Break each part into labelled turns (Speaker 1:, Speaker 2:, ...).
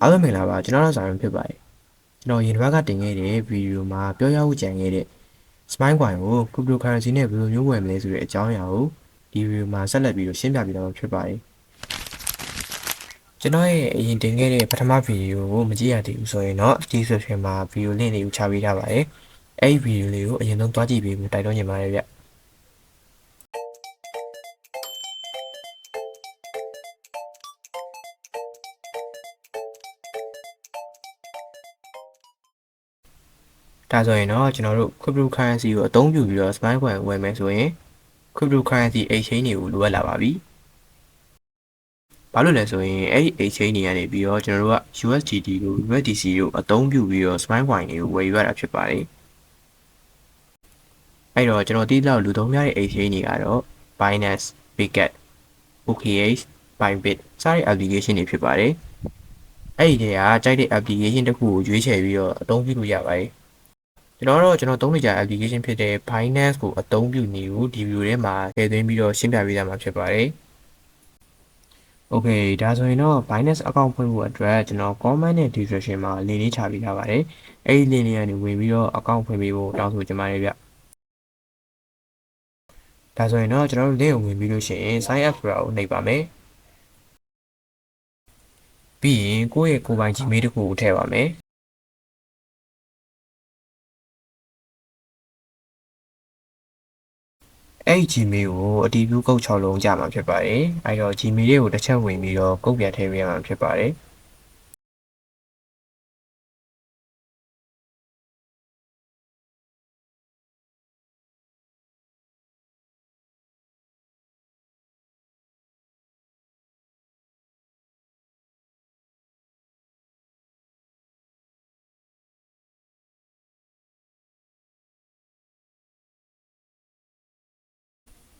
Speaker 1: အားလုံးမင်္ဂလာပါကျွန်တော်တို့ဆိုင်ရင်ဖြစ်ပါတယ်ကျွန်တော်ရင်တစ်ပတ်ကတင်ခဲ့တဲ့ဗီဒီယိုမှာပြောရဖို့ကြံခဲ့တဲ့ Smile Coin ကို cryptocurrency နဲ့ဘယ်လိုမျိုးဝယ်မလဲဆိုတဲ့အကြောင်းအရာကိုဒီဗီဒီယိုမှာဆက်လက်ပြီးတော့ရှင်းပြပေးတော့မှာဖြစ်ပါတယ်ကျွန်တော်ရဲ့အရင်တင်ခဲ့တဲ့ပထမဗီဒီယိုကိုမကြည့်ရသေးဘူးဆိုရင်တော့ description မှာဗီဒီယို link တွေကိုချပေးထားပါတယ်အဲ့ဒီဗီဒီယိုလေးကိုအရင်ဆုံးသွားကြည့်ပေးဖို့တိုက်တွန်းချင်ပါတယ်ဗျ ဒါဆိုရင်တော့ကျွန်တော်တို့ cryptocurrency ကိုအသုံးပြုပြီးတော့ smart coin ဝယ်မယ်ဆိုရင် cryptocurrency exchange တွေကိုလိုအပ်လာပါပြီ။ဘာလို့လဲဆိုရင်အဲ့ဒီ exchange တွေကနေပြီးတော့ကျွန်တော်တို့က USDT ကို USDC ကိုအသုံးပြုပြီးတော့ smart coin တွေကိုဝယ်ယူရတာဖြစ်ပါတယ်။အဲ့တော့ကျွန်တော်တိလောက်လူသုံးများတဲ့ exchange တွေကတော့ Binance, Bitget, OKX, Bybit စတဲ့ application တွေဖြစ်ပါတယ်။အဲ့ဒီတွေကကြိုက်တဲ့ application တစ်ခုကိုရွေးချယ်ပြီးတော့အသုံးပြုလို့ရပါတယ်။ ကျွန်တော်တော့ကျွန်တော်သုံးနေကြ application ဖြစ်တဲ့ Binance ကိုအသုံးပြုနေကိုဒီ video ထဲမှာထည့်သွင်းပြီးတော့ရှင်းပြပေးရမှာဖြစ်ပါတယ်။ Okay ဒါဆိုရင်တော့ Binance account ဖွင့်ဖို့အတွက်ကျွန်တော် comment နဲ့ description မှာ link လေးချပေးထားပါတယ်။အဲ့ဒီ link လေးကနေဝင်ပြီးတော့ account ဖွင့်ပေးဖို့တောင်းဆိုချင်ပါတယ်ဗျ။ဒါဆိုရင်တော့ကျွန်တော်တို့ link ကိုဝင်ပြီးလို့ရှိရင် sign up ဆိုတာကိုနှိပ်ပါမယ်။ပြီးရင်ကိုယ့်ရဲ့ကိုယ်ပိုင် Gmail တစ်ခုကိုထည့်ပါမယ်။ အဲ့ဒီ Gmail ကိုအတီးပြုကုတ်6လုံးကြာမှာဖြစ်ပါတယ်။အဲ့တော့ Gmail လေးကိုတစ်ချက်ဝင်ပြီးတော့ကုတ်ပြန်ထည့်ပေးရမှာဖြစ်ပါတယ်။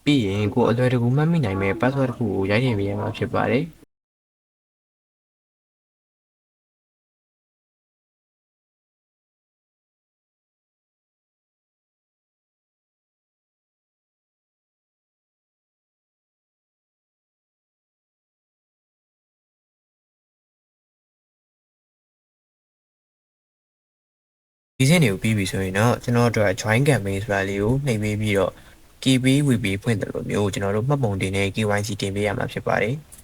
Speaker 1: ပြီးရင်ကိုယ်အလွယ်တကူမှတ်မိနိုင်မဲ့ password တစ်ခုကိုရိုက်ထည့်ပေးရမှာဖြစ်ပါတယ်။ဒီစင်းတွေကိုပြီးပြီဆိုရင်တော့ကျွန်တော်တို့ join campaign ဆိုတာလေးကိုနှိပ်ပေးပြီးတော့ KB WP ဖွင့်တယ်လို့မျိုးကျွန်တော်တို့မှတ်ပုံတင်နဲ့ KYC တင်ပေးရမှာဖြစ်ပါတယ်။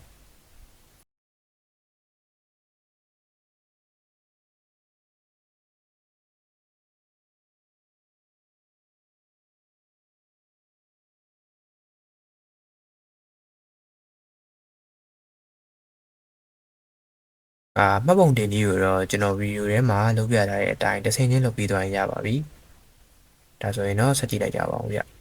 Speaker 1: အာမှတ်ပုံတင်လေးကိုတော့ကျွန်တော်ဗီဒီယိုထဲမှာလုပ်ပြထားတဲ့အတိုင်းတစ်ဆင့်ချင်းလုပ်ပြီးသွားရင်ရပါပြီ။ဒါဆိုရင်တော့ဆက်ကြည့်လိုက်ကြပါဦးဗျ။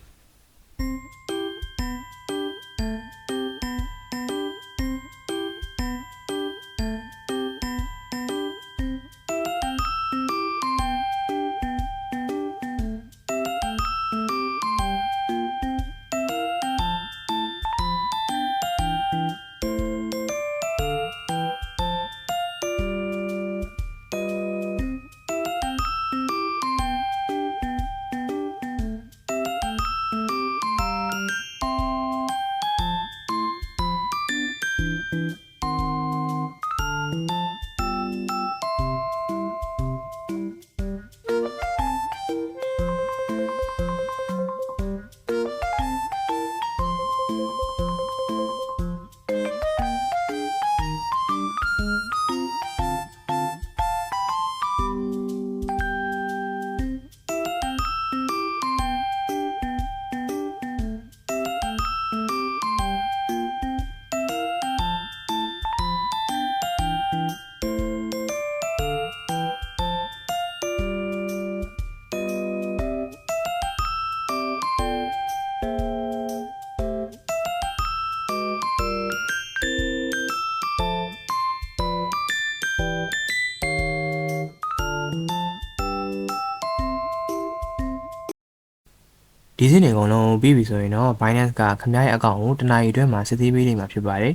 Speaker 1: ဒီစင်းတွေအကုန်လုံးပြီးပြီဆိုရင်တော့ Binance ကခင်ဗျားရဲ့အကောင့်ကိုတနအီအတွင်းမှာစစ်ဆေးပေးနိုင်မှာဖြစ်ပါတယ်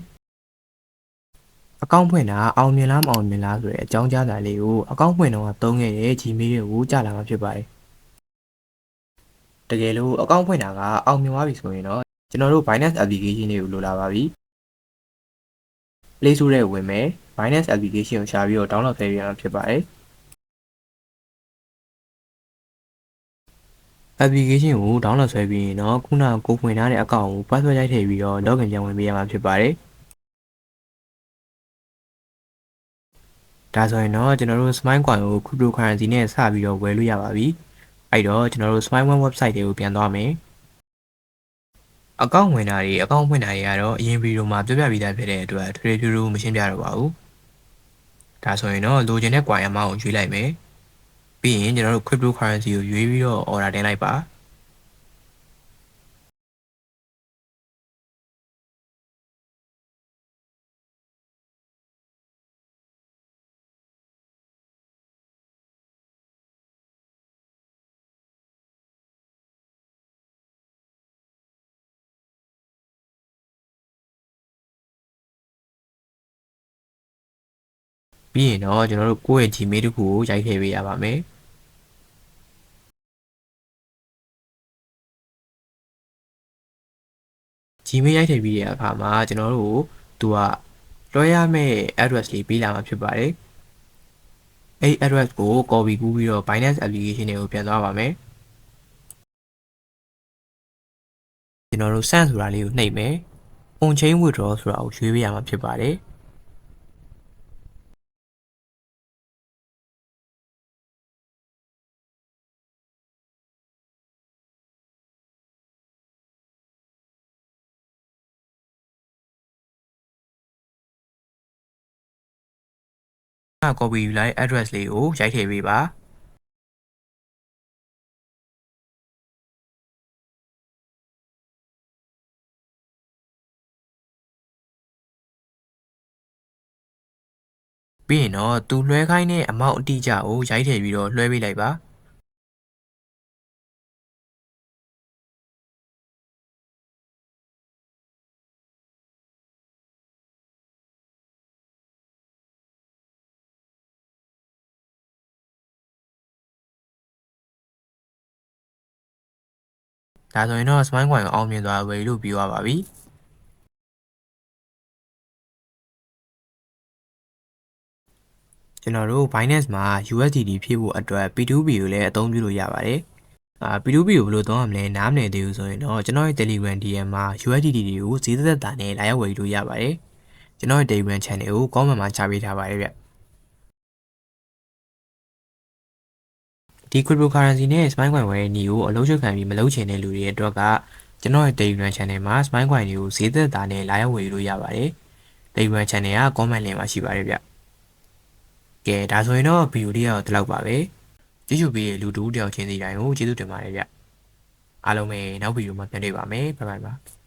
Speaker 1: ။အကောင့်ဖွင့်တာအောင်မြင်လားမအောင်မြင်လားဆိုတဲ့အကြောင်းကြားစာလေးကိုအကောင့်ဖွင့်တော့သုံးခဲ့တဲ့ Gmail ကိုကြာလာမှာဖြစ်ပါတယ်။တကယ်လို့အကောင့်ဖွင့်တာကအောင်မြင်သွားပြီဆိုရင်တော့ကျွန်တော်တို့ Binance application လေးကိုလိုလာပါပြီ။ Play Store ထဲဝင်မယ် Binance application ကိုရှာပြီးတော့ download လုပ်ရမှာဖြစ်ပါတယ် application ကို download ဆွဲပြီးရင်တော့ခုနကကိုဖွင့်ထားတဲ့အကောင့်ကို password ရိုက်ထည့်ပြီးတော့ login ပြန်ဝင်ပေးရမှာဖြစ်ပါတယ်ဒါဆိုရင်တော့ကျွန်တော်တို့ Smile Coin ကို cryptocurrency နဲ့စပြီးတော့ဝယ်လို့ရပါပြီအဲ့တော့ကျွန်တော်တို့ Smile One website တွေကိုပြန်သွားမယ်အကောင့်ဝင်တာတွေအကောင့်ဖွင့်တာတွေကတော့အရင်ဗီဒီယိုမှာပြောပြပြီးသားဖြစ်တဲ့အတွက်ထွေထွေထူးထူးမရှင်းပြတော့ပါဘူးဒါဆိုရင်တော့လိုချင်တဲ့ coin amount ကိုရွေးလိုက်မယ် ပြီးရင်ကျွန်တော်တို့ cryptocurrency ကိုရွေးပြီးတော့ order တင်လိုက်ပါ ပြီးရင်တော့ကျွန်တော်တို့ကိုယ့်ရဲ့ Gmail တစ်ခုကိုရိုက်ထည့်ပေးရပါမယ် Gmail ရိုက်ထည့်ပြီးတဲ့အခါမှာကျွန်တော်တို့သူကလွှဲရမယ့် address လေးပေးလာမှာဖြစ်ပါတယ်အဲ့ address ကို copy ကူးပြီးတော့ Binance application တွေကိုပြန်သွားပါမယ်ကျွန်တော်တို့ send ဆိုတာလေးကိုနှိပ်မယ် on chain withdraw ဆိုတာကိုရွေးပေးရမှာဖြစ်ပါတယ် copy ယူလိုက် address လေးကိုရိုက်ထည့်ပေးပါပြီးရင်တော့သူလွှဲခိုင်းတဲ့အမောင့်အတိအကျကိုရိုက်ထည့်ပြီးတော့လွှဲပေးလိုက်ပါ ဒါဆိုရင်တော့ smile coin ကိုအောင်မြင်သွားဝယ်လို့ပြီးသွားပါပြီ ကျွန်တော်တို့ Binance မှာ USDT ဖြည့်ဖို့အတွက် P2P ကိုလည်းအသုံးပြုလို့ရပါတယ်အာ P2P ကိုဘယ်လိုသုံးရမလဲနားမလည်သေးဘူးဆိုရင်တော့ကျွန်တော်ရဲ့ Telegram DM မှာ USDT တွေကိုဈေးသက်သက်တာနဲ့လာရောက်ဝယ်လို့ရပါတယ်ကျွန်တော်ရဲ့ Telegram channel ကို comment မှာချပေးထားပါတယ်ဗျ ဒီ cryptocurrency နဲ့ smile coin ဝယ်တဲ့ညီကိုအလုံးချုပ်ခံပြီးမလုံးချင်တဲ့လူတွေအတွက်ကကျွန်တော်ရဲ့ Telegram channel မှာ smile coin တွေကိုဈေးသက်တာနဲ့လာရောက်ဝယ်လို့ရပါတယ်။ Telegram channel က comment link မှာရှိပါတယ်ဗျ။ကဲဒါဆိုရင်တော့ဗီဒီယိုလေးကတော့ဒီလောက်ပါပဲ။ကြည့်ရှုပေးတဲ့လူတူတယောက်ချင်းစီတိုင်းကိုကျေးဇူးတင်ပါတယ်ဗျ။အားလုံးပဲနောက်ဗီဒီယိုမှာပြန်တွေ့ပါမယ်။ဘိုင်ဘိုင်ပါ။